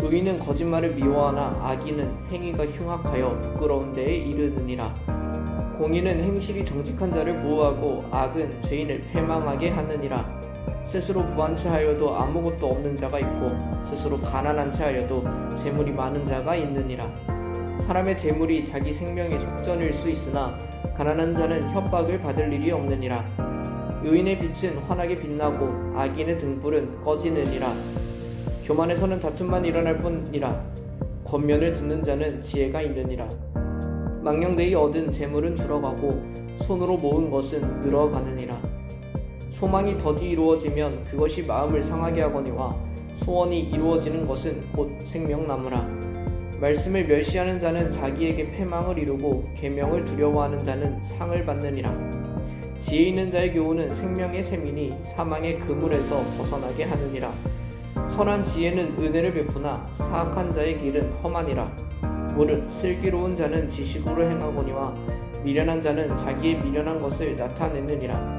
의인은 거짓말을 미워하나 악인은 행위가 흉악하여 부끄러운 데에 이르느니라. 공의는 행실이 정직한 자를 보호하고 악은 죄인을 패망하게 하느니라. 스스로 부한 채 하여도 아무것도 없는 자가 있고 스스로 가난한 채 하여도 재물이 많은 자가 있느니라. 사람의 재물이 자기 생명의 속전일 수 있으나 가난한 자는 협박을 받을 일이 없느니라. 의인의 빛은 환하게 빛나고 악인의 등불은 꺼지느니라. 교만에서는 다툼만 일어날 뿐이라. 권면을 듣는 자는 지혜가 있느니라. 망령되이 얻은 재물은 줄어가고 손으로 모은 것은 늘어가느니라. 소망이 더디 이루어지면 그것이 마음을 상하게 하거니와 소원이 이루어지는 것은 곧 생명나무라. 말씀을 멸시하는 자는 자기에게 패망을 이루고 계명을 두려워하는 자는 상을 받느니라. 지혜 있는 자의 교훈은 생명의 셈이니 사망의 그물에서 벗어나게 하느니라. 선한 지혜는 은혜를 베푸나 사악한 자의 길은 험하니라. 무릇 슬기로운 자는 지식으로 행하거니와 미련한 자는 자기의 미련한 것을 나타내느니라.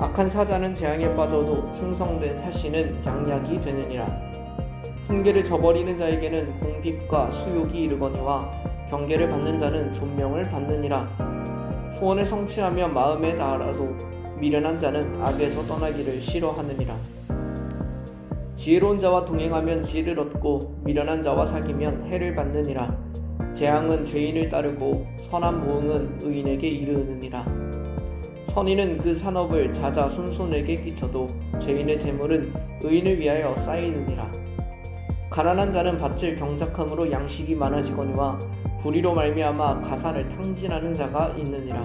악한 사자는 재앙에 빠져도 충성된 사신은 양약이 되느니라. 훈계를 저버리는 자에게는 궁핍과 수욕이 이르거니와 경계를 받는 자는 존명을 받느니라. 소원을 성취하며 마음에 닿아도 미련한 자는 악에서 떠나기를 싫어하느니라. 지혜로운 자와 동행하면 지혜를 얻고 미련한 자와 사귀면 해를 받느니라. 재앙은 죄인을 따르고 선한 모흥은 의인에게 이르느니라. 선인은 그 산업을 자자 손손에게 끼쳐도 죄인의 재물은 의인을 위하여 쌓이느니라. 가난한 자는 밭을 경작함으로 양식이 많아지거니와 불의로 말미암아 가사를 탕진하는 자가 있느니라.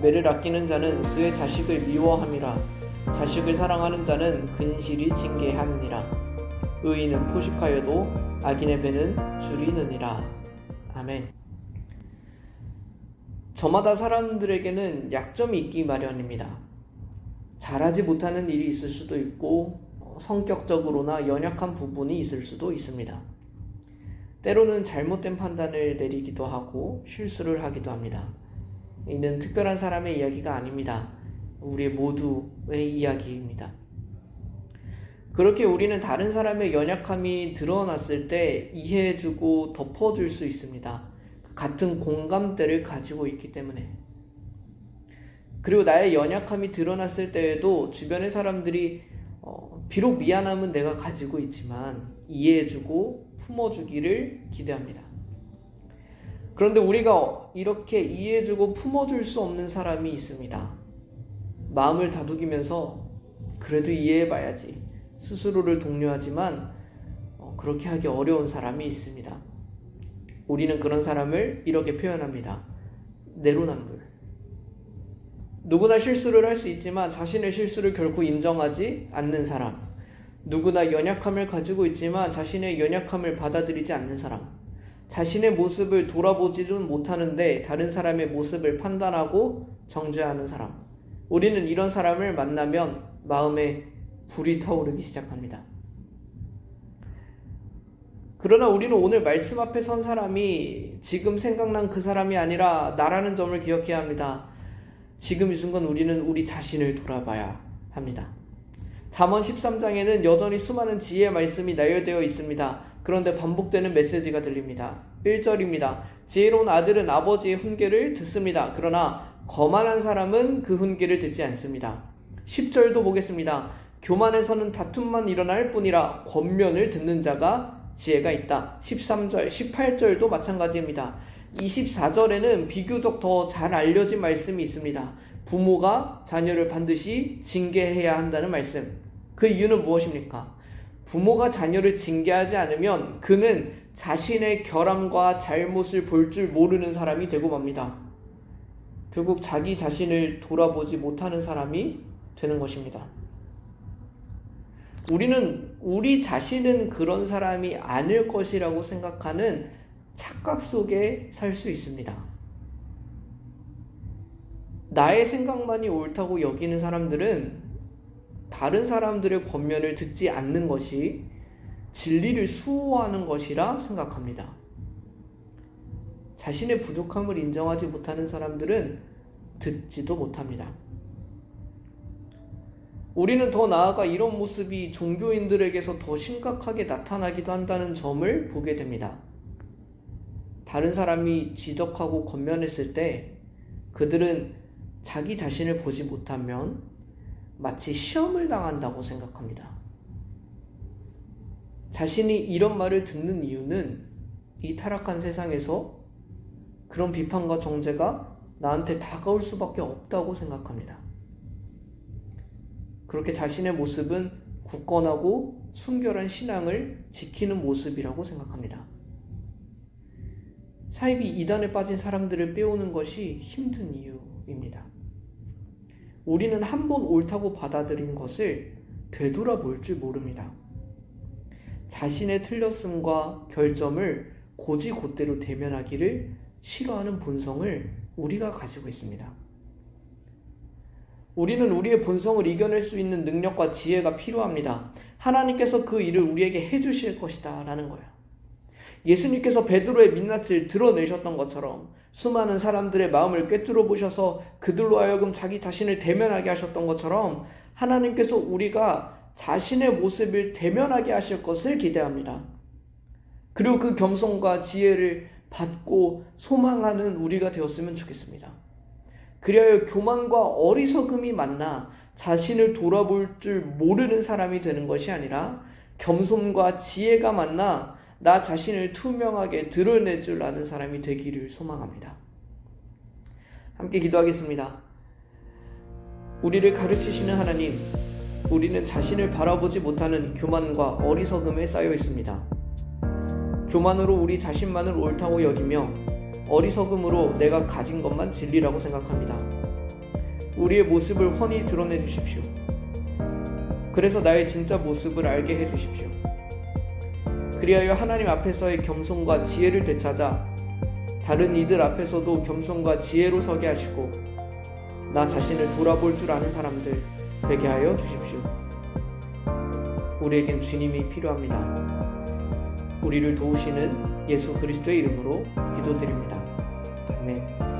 매를 아끼는 자는 그의 자식을 미워함이라. 자식을 사랑하는 자는 근실이 징계하느니라. 의인은 포식하여도 악인의 배는 줄이느니라. 아멘. 저마다 사람들에게는 약점이 있기 마련입니다. 잘하지 못하는 일이 있을 수도 있고 어, 성격적으로나 연약한 부분이 있을 수도 있습니다. 때로는 잘못된 판단을 내리기도 하고 실수를 하기도 합니다. 이는 특별한 사람의 이야기가 아닙니다. 우리 모두의 이야기입니다. 그렇게 우리는 다른 사람의 연약함이 드러났을 때 이해해주고 덮어줄 수 있습니다. 같은 공감대를 가지고 있기 때문에. 그리고 나의 연약함이 드러났을 때에도 주변의 사람들이 어, 비록 미안함은 내가 가지고 있지만 이해해주고 품어주기를 기대합니다. 그런데 우리가 이렇게 이해해주고 품어줄 수 없는 사람이 있습니다. 마음을 다독이면서 그래도 이해해봐야지 스스로를 독려하지만 어, 그렇게 하기 어려운 사람이 있습니다. 우리는 그런 사람을 이렇게 표현합니다. 내로남불. 누구나 실수를 할 수 있지만 자신의 실수를 결코 인정하지 않는 사람. 누구나 연약함을 가지고 있지만 자신의 연약함을 받아들이지 않는 사람. 자신의 모습을 돌아보지는 못하는데 다른 사람의 모습을 판단하고 정죄하는 사람. 우리는 이런 사람을 만나면 마음에 불이 타오르기 시작합니다. 그러나 우리는 오늘 말씀 앞에 선 사람이 지금 생각난 그 사람이 아니라 나라는 점을 기억해야 합니다. 지금 이 순간 우리는 우리 자신을 돌아봐야 합니다. 잠언 13장에는 여전히 수많은 지혜의 말씀이 나열되어 있습니다. 그런데 반복되는 메시지가 들립니다. 1절입니다. 지혜로운 아들은 아버지의 훈계를 듣습니다. 그러나 거만한 사람은 그 훈계를 듣지 않습니다. 10절도 보겠습니다. 교만에서는 다툼만 일어날 뿐이라 권면을 듣는 자가 지혜가 있다. 13절, 18절도 마찬가지입니다. 24절에는 비교적 더 잘 알려진 말씀이 있습니다. 부모가 자녀를 반드시 징계해야 한다는 말씀. 그 이유는 무엇입니까? 부모가 자녀를 징계하지 않으면 그는 자신의 결함과 잘못을 볼 줄 모르는 사람이 되고 맙니다. 결국 자기 자신을 돌아보지 못하는 사람이 되는 것입니다. 우리는 우리 자신은 그런 사람이 아닐 것이라고 생각하는 착각 속에 살 수 있습니다. 나의 생각만이 옳다고 여기는 사람들은 다른 사람들의 권면을 듣지 않는 것이 진리를 수호하는 것이라 생각합니다. 자신의 부족함을 인정하지 못하는 사람들은 듣지도 못합니다. 우리는 더 나아가 이런 모습이 종교인들에게서 더 심각하게 나타나기도 한다는 점을 보게 됩니다. 다른 사람이 지적하고 권면했을 때 그들은 자기 자신을 보지 못하면 마치 시험을 당한다고 생각합니다. 자신이 이런 말을 듣는 이유는 이 타락한 세상에서 그런 비판과 정죄가 나한테 다가올 수밖에 없다고 생각합니다. 그렇게 자신의 모습은 굳건하고 순결한 신앙을 지키는 모습이라고 생각합니다. 사입이 이단에 빠진 사람들을 빼오는 것이 힘든 이유입니다. 우리는 한 번 옳다고 받아들인 것을 되돌아볼 줄 모릅니다. 자신의 틀렸음과 결점을 고지곧대로 대면하기를 싫어하는 본성을 우리가 가지고 있습니다. 우리는 우리의 본성을 이겨낼 수 있는 능력과 지혜가 필요합니다. 하나님께서 그 일을 우리에게 해주실 것이다. 라는 거예요. 예수님께서 베드로의 민낯을 드러내셨던 것처럼 수많은 사람들의 마음을 꿰뚫어 보셔서 그들로 하여금 자기 자신을 대면하게 하셨던 것처럼 하나님께서 우리가 자신의 모습을 대면하게 하실 것을 기대합니다. 그리고 그 겸손과 지혜를 받고 소망하는 우리가 되었으면 좋겠습니다. 그리하여 교만과 어리석음이 만나 자신을 돌아볼 줄 모르는 사람이 되는 것이 아니라 겸손과 지혜가 만나 나 자신을 투명하게 드러낼 줄 아는 사람이 되기를 소망합니다. 함께 기도하겠습니다. 우리를 가르치시는 하나님, 우리는 자신을 바라보지 못하는 교만과 어리석음에 쌓여 있습니다. 교만으로 우리 자신만을 옳다고 여기며 어리석음으로 내가 가진 것만 진리라고 생각합니다. 우리의 모습을 훤히 드러내 주십시오. 그래서 나의 진짜 모습을 알게 해 주십시오. 그리하여 하나님 앞에서의 겸손과 지혜를 되찾아 다른 이들 앞에서도 겸손과 지혜로 서게 하시고 나 자신을 돌아볼 줄 아는 사람들 되게 하여 주십시오. 우리에겐 주님이 필요합니다. 우리를 도우시는 예수 그리스도의 이름으로 기도드립니다. 아멘.